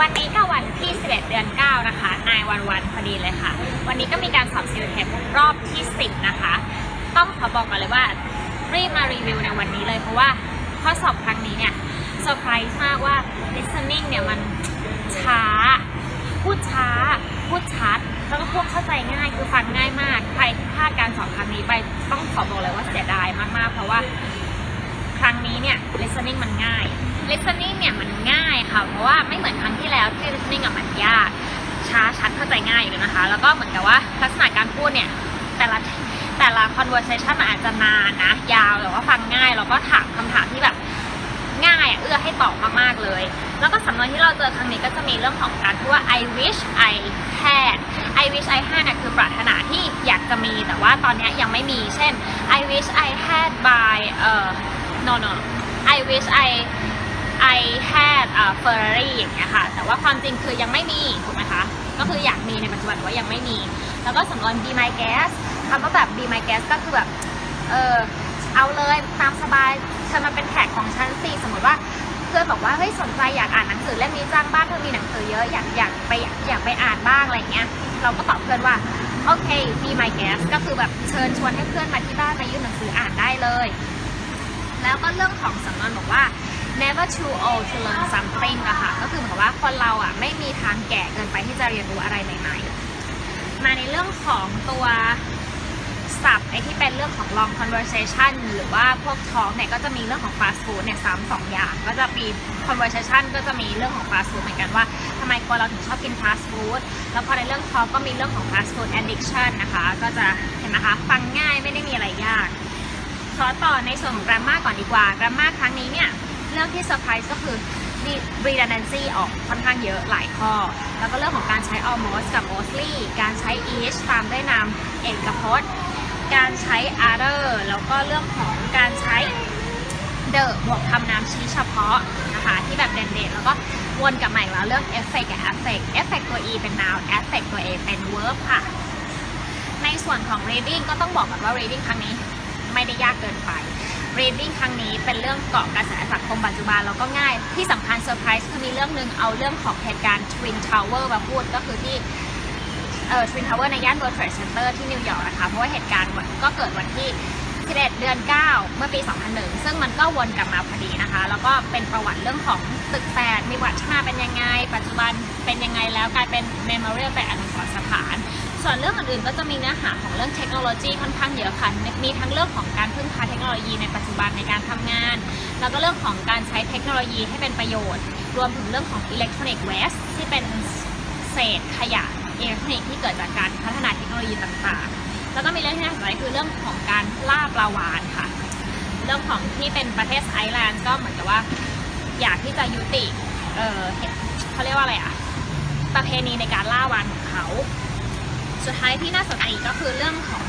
วันนี้ก็วันที่ 11 เดือน 9 นะคะนายวันวันพอดีเลยค่ะ วันนี้ก็มีการสอบซิลเทปรอบที่ 10 นะคะ ต้องขอบอกก่อนเลยว่ารีบมารีวิวในวันนี้เลยเพราะว่าข้อสอบครั้งนี้เนี่ยเซอร์ไพรส์มากว่า listening เนี่ยมันช้า พูดช้า พูดชัด แล้วก็พวกเข้าใจง่ายคือฟังง่ายมาก ใครที่พลาดการสอบครั้งนี้ไปต้องขอบอกเลยว่าเสียดายมากๆ เพราะว่า เนี่ย listening มันง่าย listening เนี่ยมันง่ายค่ะ เพราะว่าไม่เหมือนครั้งที่แล้วที่ listening อะมันยาก ช้าชัดเข้าใจง่ายอยู่นะคะ แล้วก็เหมือนกับว่าลักษณะการพูดเนี่ยแต่ละแต่ละ conversation มันอาจจะนานนะ ยาวแต่ว่าฟังง่ายแล้วก็ถามคำถามที่แบบง่ายเอื้อให้ตอบมากๆเลย แล้วก็สำนวนที่เราเจอครั้งนี้ก็จะมีเรื่องของการพูดว่า I wish I had I wish I had เนี่ยคือปรารถนาที่อยากจะมีแต่ว่าตอนนี้ยยังไม่มี เช่น I wish I had by เอ่อ no no I wish I I had a Ferrari อย่างเงี้ยค่ะ แต่ว่าความจริงคือยังไม่มีถูกไหมคะ ก็คืออยากมีในปัจจุบันแต่ว่ายังไม่มี แล้วก็สำนวน be my guest คำว่าแบบ be my guest ก็คือแบบ เออเอาเลยตามสบายเธอมาเป็นแขกของฉันสิสมมติว่าเพื่อนบอกว่าเฮ้ยสนใจอยากอ่านหนังสือเล่มนี้จังบ้านเธอมีหนังสือเยอะอยากอยากไปอยากไปอ่านบ้างอะไรเงี้ย เราก็ตอบเพื่อนว่าโอเค be my guest ก็คือแบบเชิญชวนให้เพื่อนมาที่บ้านมายื่นหนังสืออ่านได้เลย แล้วก็เรื่องของสำนวนบอกว่า never too old to learn something อะค่ะ ก็คือเหมือนกับว่าคนเราอะไม่มีทางแก่เกินไปที่จะเรียนรู้อะไรใหม่ๆ มาในเรื่องของตัวศัพท์ไอที่เป็นเรื่องของ long conversation หรือว่าพวก talk เนี่ยก็จะมีเรื่องของ fast food เนี่ยซ้ำสองอย่างก็จะมี conversation ก็จะมีเรื่องของ fast food เหมือนกันว่าทำไมคนเราถึงชอบกิน fast food แล้วพอในเรื่อง talk ก็มีเรื่องของ fast food addiction นะคะ ก็จะเห็นนะคะฟังง่ายไม่ได้มีอะไรยาก ขอต่อในส่วนของ grammar ก่อนดีกว่า grammar ครั้งนี้เนี่ย เรื่องที่เซอร์ไพรส์ก็คือมี redundancy ออกค่อนข้างเยอะหลายข้อ แล้วก็เรื่องของการใช้ almost กับ mostly การใช้ each ตามด้วยนามเอกพจน์ การใช้ other แล้วก็เรื่องของการใช้ the บวกคำนามชี้เฉพาะนะคะที่แบบเด่นๆ แล้วก็วนกลับมาอีกแล้วเรื่อง effect กับ affect effect ตัว e เป็น noun affect ตัว a เป็น verb ค่ะ ในส่วนของ reading ก็ต้องบอกก่อนว่า reading ครั้งนี้ ไม่ได้ยากเกินไป reading ครั้งนี้เป็นเรื่องเกาะกระแสสังคมปัจจุบันแล้วก็ง่าย ที่สำคัญเซอร์ไพรส์คือมีเรื่องหนึ่งเอาเรื่องของเหตุการณ์ Twin Tower มาพูดก็คือที่เอ่อ Twin Tower ในย่าน World Trade Center ที่นิวยอร์กนะคะ เพราะว่าเหตุการณ์ก็เกิดวันที่ 11 เดือน 9 เมื่อปี 2001 ซึ่งมันก็วนกลับมาพอดีนะคะ แล้วก็เป็นประวัติเรื่องของตึกแตกมีประวัติที่มาเป็นยังไง ปัจจุบันเป็นยังไงแล้วกลายเป็น Memorial เป็นอนุสรณ์สถาน ส่วนเรื่องอื่นๆก็จะมีเนื้อหาของเรื่องเทคโนโลยีค่อนข้างเยอะค่ะ มีทั้งเรื่องของการพึ่งพาเทคโนโลยีในปัจจุบันในการทำงาน แล้วก็เรื่องของการใช้เทคโนโลยีให้เป็นประโยชน์ รวมถึงเรื่องของอิเล็กทรอนิกส์เวสที่เป็นเศษขยะอิเล็กทรอนิกส์ที่เกิดจากการพัฒนาเทคโนโลยีต่างๆ แล้วก็มีเรื่องที่น่าสนใจคือเรื่องของการล่าปลาวาฬค่ะ เรื่องของที่เป็นประเทศไอร์แลนด์ก็เหมือนกับว่าอยากที่จะยุติ เออเขาเรียกว่าอะไรอะประเพณีในการล่าวาฬของเขา สุดท้ายที่น่าสนใจอีกก็คือเรื่องของ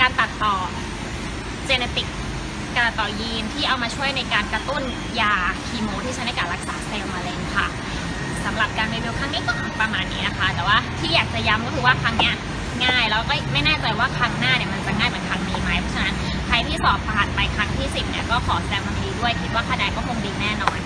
การตัดต่อเจเนติกการต่อยีนที่เอามาช่วยในการกระตุ้นยาคีโมที่ใช้ในการรักษาเซลล์มะเร็งค่ะสำหรับการรีวิวครั้งนี้ก็ประมาณนี้นะคะ แต่ว่าที่อยากจะย้ำก็คือว่าครั้งนี้ง่ายแล้วก็ไม่แน่ใจว่าครั้งหน้าเนี่ยมันจะง่ายเหมือนครั้งนี้ไหมเพราะฉะนั้นใครที่สอบผ่านไปครั้งที่ 10เนี่ยก็ขอแสดงความยินดีด้วยคิดว่าคะแนนก็คงดีแน่นอน